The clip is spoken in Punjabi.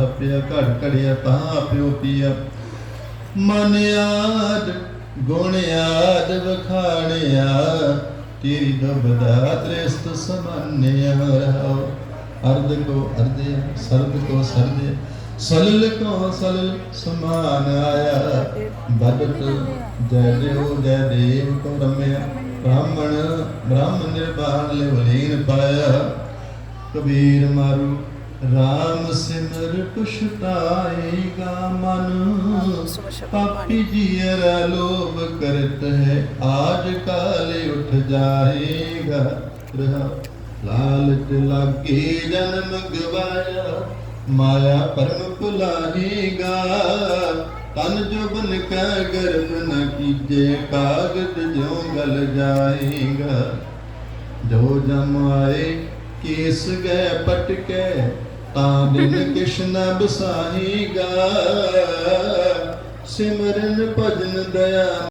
ਹੱਪਿਆ ਘੜ ਘੜਿਆ ਤਾਂ ਪਿਓ ਪੀਆ। ਮਨ ਆਦ, ਗੁਣ ਆਦ ਵਖਾਣਿਆ, ਤੇਰੀ ਦੁਬਦਾ ਤ੍ਰਿਸਤ ਸਮਾਨਿਆ ਰਹਾਉ। ਅਰਧ ਕੋ ਅਰਧਿਆ ਸਰਦ ਕੋ ਸਰਦਿਆ ਸਲਲ ਕੋ ਸਲਲ ਸਮਾਨ ਆਇਆ। ਬਦਤ ਜੈ ਦੇਵ ਜੈ ਦੇਵ ਕੋ ਰਮਿਆ। ਬ੍ਰਾਹਮਣ ਬ੍ਰਾਹਮਣ ਨਿਰਵਾਣ ਲਿਵਲੀਨ ਪਾਇਆ। ਕਬੀਰ ਮਾਰੂ ਰਾਮ ਸਿਮਰ ਪੁਛਤਾਏਗਾ ਮਨ। ਪਾਪੀ ਜੀਅਰ ਲੋਭ ਕਰਤ ਹੈ, ਆਜ ਕਾਲ ਉਠ ਜਾਏਗਾ। ਰਹਾ, ਲਾਲਚ ਲਾਗੇ ਜਨਮ ਗਵਾਇਆ, ਮਾਇਆ ਪਰਮ ਭੁਲਾਏਗਾ। ਤਨ ਜੁਬਨ ਕੈ ਗਰਭ ਨ ਕੀਜੇ ਕਾਗਦ ਜਿਉ ਗਲ ਜਾਏਗਾ। ਜੋ ਜਮ ਆਏ ਕੇਸ ਗਏ ਪਟਕੇ ਤਾਂ ਦਿਨ ਕਿਛ ਨ ਬਸਾਹੀਗਾ ਸਿਮਰਨ ਭਜਨ ਦਇਆ